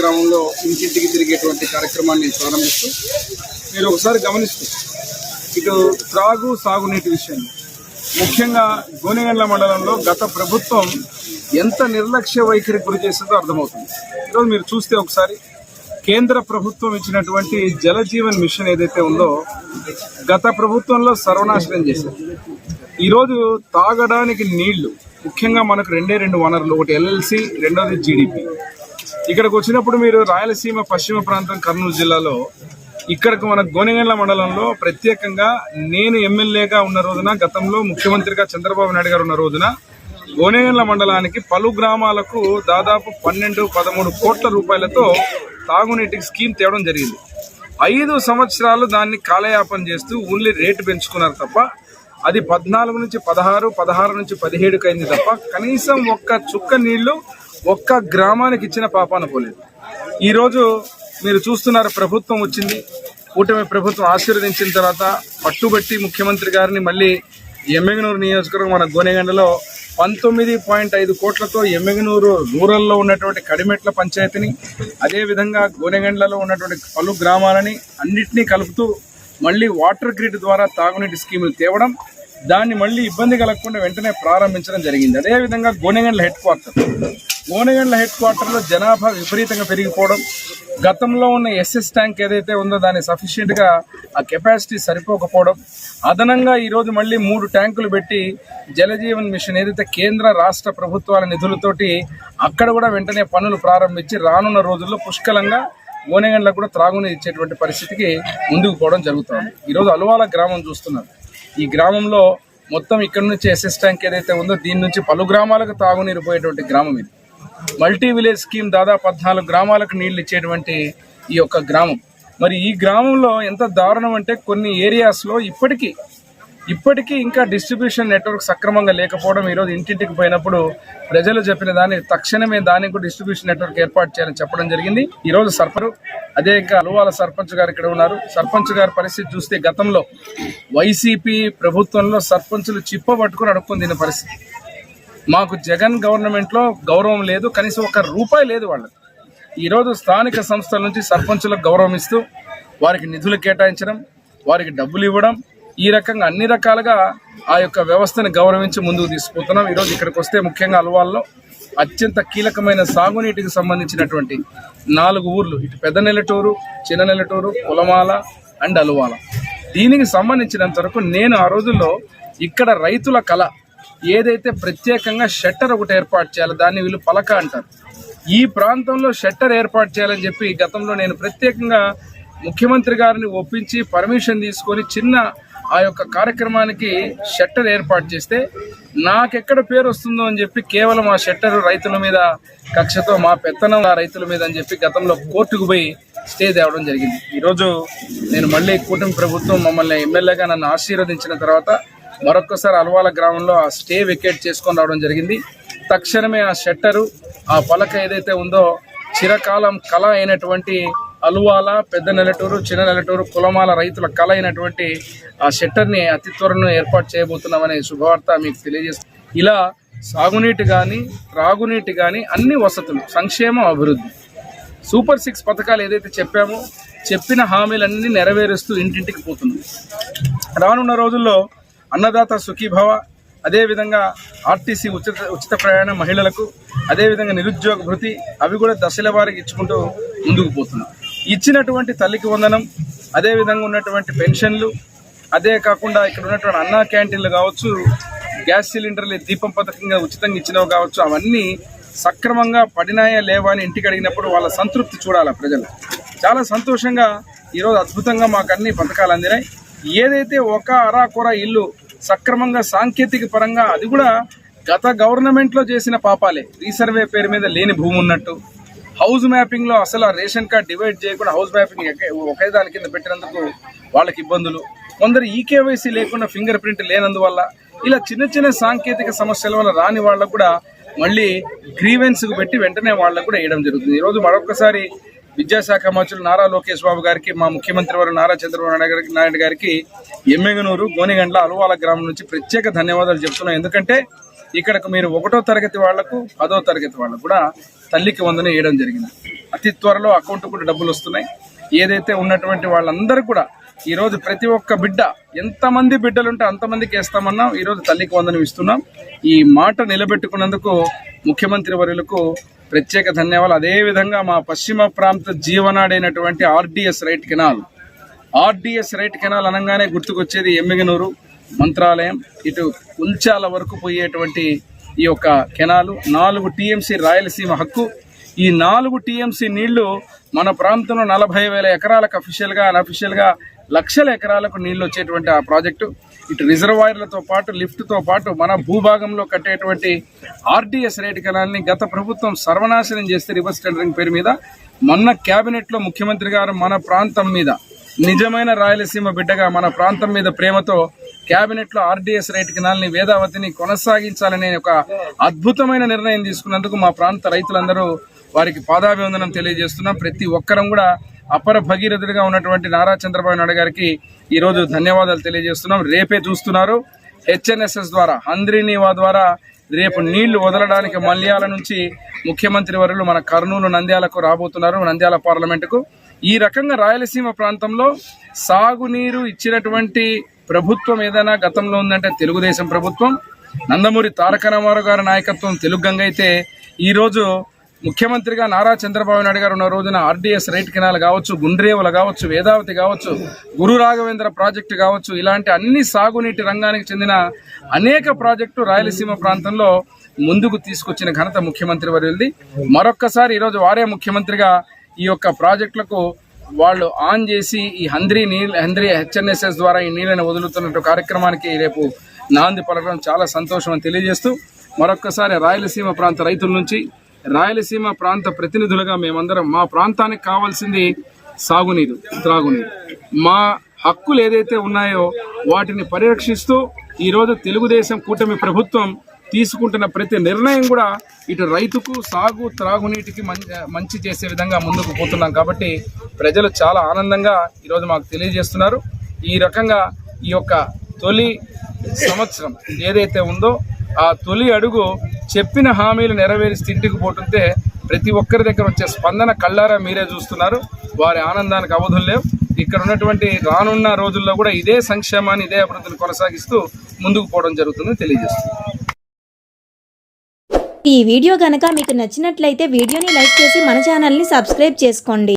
గ్రామంలో ఇంటింటికి తిరిగేటువంటి కార్యక్రమాన్ని ప్రారంభిస్తూ మీరు ఒకసారి గమనిస్తూ ఇటు త్రాగు సాగునీటి విషయం. ముఖ్యంగా గోనెగండ్ల మండలంలో గత ప్రభుత్వం ఎంత నిర్లక్ష్య వైఖరి గురి చేసిందో అర్థమవుతుంది. ఈరోజు మీరు చూస్తే ఒకసారి కేంద్ర ప్రభుత్వం ఇచ్చినటువంటి జలజీవన్ మిషన్ ఏదైతే ఉందో గత ప్రభుత్వంలో సర్వనాశనం చేశారు. ఈరోజు తాగడానికి నీళ్ళు ముఖ్యంగా మనకు రెండే రెండు వనరులు ఒకటి ఎల్ఎల్సి రెండోది జీడిపి. ఇక్కడికి వచ్చినప్పుడు మీరు రాయలసీమ పశ్చిమ ప్రాంతం కర్నూలు జిల్లాలో ఇక్కడికి మన గోనెగండ్ల మండలంలో ప్రత్యేకంగా నేను ఎమ్మెల్యేగా ఉన్న రోజున గతంలో ముఖ్యమంత్రిగా చంద్రబాబు నాయుడు గారు ఉన్న రోజున గోనెగండ్ల మండలానికి పలు గ్రామాలకు దాదాపు పన్నెండు పదమూడు కోట్ల రూపాయలతో తాగునీటికి స్కీమ్ తేవడం జరిగింది. ఐదు సంవత్సరాలు దాన్ని కాలయాపన చేస్తూ ఓన్లీ రేటు పెంచుకున్నారు తప్ప అది పద్నాలుగు నుంచి పదహారు పదహారు నుంచి పదిహేడుకి అయింది తప్ప కనీసం ఒక్క చుక్క నీళ్ళు ఒక్క గ్రామానికి ఇచ్చిన పాపాన పోలేదు. ఈరోజు మీరు చూస్తున్నారు ప్రభుత్వం వచ్చింది. కూటమి ప్రభుత్వం ఆశీర్వదించిన తర్వాత పట్టుబట్టి ముఖ్యమంత్రి గారిని మళ్ళీ ఎమ్మెగనూరు నియోజకవర్గం మన గోనెగండలో పంతొమ్మిది పాయింట్ ఐదు కోట్లతో ఎమ్మెగనూరు రూరల్లో ఉన్నటువంటి కడిమెట్ల పంచాయతీని అదేవిధంగా గోనెగండ్లలో ఉన్నటువంటి పలు గ్రామాలని అన్నిటినీ కలుపుతూ మళ్ళీ వాటర్ గ్రిడ్ ద్వారా తాగునీటి స్కీములు తేవడం దాన్ని మళ్ళీ ఇబ్బంది కలగకుండా వెంటనే ప్రారంభించడం జరిగింది. అదేవిధంగా గోనెగండ్ల హెడ్ క్వార్టర్. ఓనగండ్ల హెడ్ క్వార్టర్లో జనాభా విపరీతంగా పెరిగిపోవడం గతంలో ఉన్న ఎస్ఎస్ ట్యాంక్ ఏదైతే ఉందో దాన్ని సఫిషియెంట్గా ఆ కెపాసిటీ సరిపోకపోవడం అదనంగా ఈరోజు మళ్ళీ మూడు ట్యాంకులు పెట్టి జలజీవన్ మిషన్ ఏదైతే కేంద్ర రాష్ట్ర ప్రభుత్వాల నిధులతోటి అక్కడ కూడా వెంటనే పనులు ప్రారంభించి రానున్న రోజుల్లో పుష్కలంగా గోనెగండ్లకు కూడా త్రాగునీరు ఇచ్చేటువంటి పరిస్థితికి ముందుకు పోవడం జరుగుతుంది. ఈరోజు అలువాల గ్రామం చూస్తున్నారు. ఈ గ్రామంలో మొత్తం ఇక్కడ నుంచి ఎస్ఎస్ ట్యాంక్ ఏదైతే ఉందో దీని నుంచి పలు గ్రామాలకు తాగునీరు పోయేటువంటి గ్రామం ఇది. మల్టీ విలేజ్ స్కీమ్ దాదాపు పద్నాలుగు గ్రామాలకు నీళ్ళు ఇచ్చేటువంటి ఈ యొక్క గ్రామం. మరి ఈ గ్రామంలో ఎంత దారుణం అంటే కొన్ని ఏరియాస్లో ఇప్పటికీ ఇప్పటికీ ఇంకా డిస్ట్రిబ్యూషన్ నెట్వర్క్ సక్రమంగా లేకపోవడం ఈరోజు ఇంటింటికి పోయినప్పుడు ప్రజలు చెప్పిన దాన్ని తక్షణమే దానికి కూడా డిస్ట్రిబ్యూషన్ నెట్వర్క్ ఏర్పాటు చేయాలని చెప్పడం జరిగింది. ఈరోజు సర్పరు అదే ఇంకా అలువాల సర్పంచ్ గారు ఇక్కడ ఉన్నారు. సర్పంచ్ గారి పరిస్థితి చూస్తే గతంలో వైసీపీ ప్రభుత్వంలో సర్పంచులు చిప్ప పట్టుకుని అడుక్కొని తిన్న పరిస్థితి. మాకు జగన్ గవర్నమెంట్లో గౌరవం లేదు కనీసం ఒక రూపాయి లేదు వాళ్ళకి. ఈరోజు స్థానిక సంస్థల నుంచి సర్పంచులకు గౌరవం ఇస్తూ వారికి నిధులు కేటాయించడం వారికి డబ్బులు ఇవ్వడం ఈ రకంగా అన్ని రకాలుగా ఆ యొక్క వ్యవస్థను గౌరవించి ముందుకు తీసుకుపోతున్నాం. ఈరోజు ఇక్కడికి వస్తే ముఖ్యంగా అలవాల్లో అత్యంత కీలకమైన సాగునీటికి సంబంధించినటువంటి నాలుగు ఊర్లు ఇటు పెద్ద నెలటూరు చిన్న నెలటూరు కులమాల అండ్ అలువాల. దీనికి సంబంధించినంత వరకు నేను ఆ రోజుల్లో ఇక్కడ రైతుల కళ ఏదైతే ప్రత్యేకంగా షట్టర్ ఒకటి ఏర్పాటు చేయాలి దాన్ని వీళ్ళు పలక అంటారు. ఈ ప్రాంతంలో షట్టర్ ఏర్పాటు చేయాలని చెప్పి గతంలో నేను ప్రత్యేకంగా ముఖ్యమంత్రి గారిని ఒప్పించి పర్మిషన్ తీసుకొని చిన్న ఆ యొక్క కార్యక్రమానికి షట్టర్ ఏర్పాటు చేస్తే నాకెక్కడ పేరు వస్తుందో అని చెప్పి కేవలం ఆ షట్టర్ రైతుల మీద కక్షతో మా పెత్తనం ఆ రైతుల మీద అని చెప్పి గతంలో కోర్టుకు పోయి స్టే తేవడం జరిగింది. ఈరోజు నేను మళ్ళీ కూటమి ప్రభుత్వం మమ్మల్ని ఎమ్మెల్యేగా నన్ను ఆశీర్వదించిన తర్వాత మరొకసారి అల్వాల గ్రామంలో ఆ స్టే వెకేట్ చేసుకొని రావడం జరిగింది. తక్షణమే ఆ షట్టరు ఆ పలక ఏదైతే ఉందో చిరకాలం కళ అయినటువంటి అలువాల పెద్ద నెలటూరు చిన్న నెలటూరు కులమాల రైతుల కళ అయినటువంటి ఆ షట్టర్ని అతి త్వరలో ఏర్పాటు చేయబోతున్నామనే శుభవార్త మీకు తెలియజేస్తుంది ఇలా సాగునీటి కానీ త్రాగునీటి కానీ అన్ని వసతులు సంక్షేమం అభివృద్ధి. సూపర్ సిక్స్ పథకాలు ఏదైతే చెప్పామో చెప్పిన హామీలన్నీ నెరవేరుస్తూ ఇంటింటికి పోతుంది రానున్న రోజుల్లో అన్నదాత సుఖీభవ అదేవిధంగా ఆర్టీసీ ఉచిత ఉచిత ప్రయాణం మహిళలకు అదేవిధంగా నిరుద్యోగ భృతి అవి కూడా దశల వారికి ఇచ్చుకుంటూ ముందుకు పోతున్నాం. ఇచ్చినటువంటి తల్లికి వందనం అదేవిధంగా ఉన్నటువంటి పెన్షన్లు అదే కాకుండా ఇక్కడ ఉన్నటువంటి అన్నా క్యాంటీన్లు కావచ్చు గ్యాస్ సిలిండర్లు దీపం పథకంగా ఉచితంగా ఇచ్చినవి కావచ్చు అవన్నీ సక్రమంగా పడినాయా లేవా అని ఇంటికి అడిగినప్పుడు వాళ్ళ సంతృప్తి చూడాలి ప్రజలు. చాలా సంతోషంగా ఈరోజు అద్భుతంగా మాకు అన్ని పథకాలు అందినాయి. ఏదైతే ఒక అరాకొర ఇల్లు సక్రమంగా సాంకేతిక పరంగా అది కూడా గత గవర్నమెంట్లో చేసిన పాపాలే. రీసర్వే పేరు మీద లేని భూమి ఉన్నట్టు. హౌస్ మ్యాపింగ్లో అసలు రేషన్ కార్డ్ డివైడ్ చేయకుండా హౌస్ మ్యాపింగ్ ఒకే దాని కింద పెట్టినందుకు వాళ్ళకి ఇబ్బందులు. కొందరు ఈకేవైసీ లేకుండా ఫింగర్ ప్రింట్ లేనందువల్ల ఇలా చిన్న చిన్న సాంకేతిక సమస్యల వల్ల రాని వాళ్ళకు కూడా మళ్ళీ గ్రీవెన్స్కు పెట్టి వెంటనే వాళ్ళకు కూడా వేయడం జరుగుతుంది. ఈరోజు మరొకసారి విద్యాశాఖ మంత్రులు నారా లోకేష్ బాబు గారికి మా ముఖ్యమంత్రి వారు నారా చంద్రబాబు నాయుడు గారికి నాయుడు గారికి ఎమ్మెగనూరు గోనిగండ్ల అలువాల గ్రామం నుంచి ప్రత్యేక ధన్యవాదాలు చెప్తున్నాం. ఎందుకంటే ఇక్కడకు మీరు ఒకటో తరగతి వాళ్ళకు పదో తరగతి వాళ్ళకు కూడా తల్లికి వందన వేయడం జరిగింది. అతి త్వరలో అకౌంట్ కూడా డబ్బులు వస్తున్నాయి. ఏదైతే ఉన్నటువంటి వాళ్ళందరూ కూడా ఈరోజు ప్రతి ఒక్క బిడ్డ ఎంతమంది బిడ్డలుంటే అంతమందికి వేస్తామన్నాం ఈరోజు తల్లికి వందనం ఇస్తున్నాం. ఈ మాట నిలబెట్టుకున్నందుకు ముఖ్యమంత్రి వర్యులకు ప్రత్యేక ధన్యవాదాలు. అదేవిధంగా మా పశ్చిమ ప్రాంత జీవనాడైనటువంటి RDS right canal. RDS right canal అనగానే గుర్తుకొచ్చేది ఎమ్మిగనూరు మంత్రాలయం. ఇటు ఉల్చాల వరకు పోయేటువంటి ఈ యొక్క కెనాలు. నాలుగు టీఎంసీ రాయలసీమ హక్కు. ఈ నాలుగు టీఎంసీ నీళ్ళు మన ప్రాంతంలో నలభై వేల ఎకరాలకు అఫీషియల్గా అన్అఫీషియల్గా లక్షల ఎకరాలకు నీళ్ళు వచ్చేటువంటి ఆ ప్రాజెక్టు. ఇటు రిజర్వాయర్లతో పాటు లిఫ్ట్తో పాటు మన భూభాగంలో కట్టేటువంటి ఆర్డీఎస్ రేటు కెనాల్ని గత ప్రభుత్వం సర్వనాశనం చేస్తే రివర్స్ టెండరింగ్ పేరు మీద మొన్న క్యాబినెట్లో ముఖ్యమంత్రి గారు మన ప్రాంతం మీద నిజమైన రాయలసీమ బిడ్డగా మన ప్రాంతం మీద ప్రేమతో క్యాబినెట్లో ఆర్డీఎస్ రైట్ కెనాల్ని వేదావతిని కొనసాగించాలనే ఒక అద్భుతమైన నిర్ణయం తీసుకున్నందుకు మా ప్రాంత రైతులందరూ వారికి పాదాభివందనం తెలియజేస్తున్నాం. ప్రతి ఒక్కరం కూడా అపర భగీరథుడిగా ఉన్నటువంటి నారా చంద్రబాబు నాయుడు గారికి ఈరోజు ధన్యవాదాలు తెలియజేస్తున్నాం. రేపే చూస్తున్నారు. హెచ్ఎన్ఎస్ఎస్ ద్వారా హంద్రీనీవా ద్వారా రేపు నీళ్ళు వదలడానికి మల్యాల నుంచి ముఖ్యమంత్రి వర్యులు మన కర్నూలు నంద్యాలకు రాబోతున్నారు నంద్యాల పార్లమెంటుకు. ఈ రకంగా రాయలసీమ ప్రాంతంలో సాగునీరు ఇచ్చినటువంటి ప్రభుత్వం ఏదైనా గతంలో ఉందంటే తెలుగుదేశం ప్రభుత్వం. నందమూరి తారక రామారావు గారి నాయకత్వం తెలుగు గంగ అయితే ఈరోజు ముఖ్యమంత్రిగా నారా చంద్రబాబు నాయుడు గారు ఉన్న రోజున ఆర్డీఎస్ రైట్ కెనాల్ కావచ్చు గుండ్రేవుల కావచ్చు వేదావతి కావచ్చు గురు రాఘవేంద్ర ప్రాజెక్టు కావచ్చు ఇలాంటి అన్ని సాగునీటి రంగానికి చెందిన అనేక ప్రాజెక్టు రాయలసీమ ప్రాంతంలో ముందుకు తీసుకొచ్చిన ఘనత ముఖ్యమంత్రి వర్యులది మరొక్కసారి ఈరోజు వారే ముఖ్యమంత్రిగా ఈ యొక్క ప్రాజెక్టులకు వాళ్ళు ఆన్ చేసి ఈ హంద్రీ నీళ్ళ హంద్రీ హెచ్ఎన్ఎస్ఎస్ ద్వారా ఈ నీళ్ళని వదులుతున్నట్టు కార్యక్రమానికి రేపు నాంది పలకడం చాలా సంతోషం అని తెలియజేస్తూ మరొక్కసారి రాయలసీమ ప్రాంత రైతుల నుంచి రాయలసీమ ప్రాంత ప్రతినిధులుగా మేమందరం మా ప్రాంతానికి కావాల్సింది సాగునీరు త్రాగునీరు. మా హక్కులు ఏదైతే ఉన్నాయో వాటిని పరిరక్షిస్తూ ఈరోజు తెలుగుదేశం కూటమి ప్రభుత్వం తీసుకుంటున్న ప్రతి నిర్ణయం కూడా ఇటు రైతుకు సాగు త్రాగునీటికి మంచి చేసే విధంగా ముందుకు పోతున్నాం కాబట్టి ప్రజలు చాలా ఆనందంగా ఈరోజు మాకు తెలియజేస్తున్నారు. ఈ రకంగా ఈ యొక్క తొలి సంవత్సరం ఏదైతే ఉందో ఆ తొలి అడుగు చెప్పిన హామీలు నెరవేర్చి ఇంటికి పోతుంటే ప్రతి ఒక్కరి దగ్గర వచ్చే స్పందన కళ్ళారా మీరే చూస్తున్నారు. వారి ఆనందానికి అవధులు లేవు. ఇక్కడ ఉన్నటువంటి రానున్న రోజుల్లో కూడా ఇదే సంక్షేమాన్ని ఇదే అభివృద్ధిని కొనసాగిస్తూ ముందుకు పోవడం జరుగుతుందని తెలియజేస్తుంది. ఈ వీడియో గనక మీకు నచ్చినట్లయితే వీడియోని లైక్ చేసి మన ఛానల్ని సబ్స్క్రైబ్ చేసుకోండి.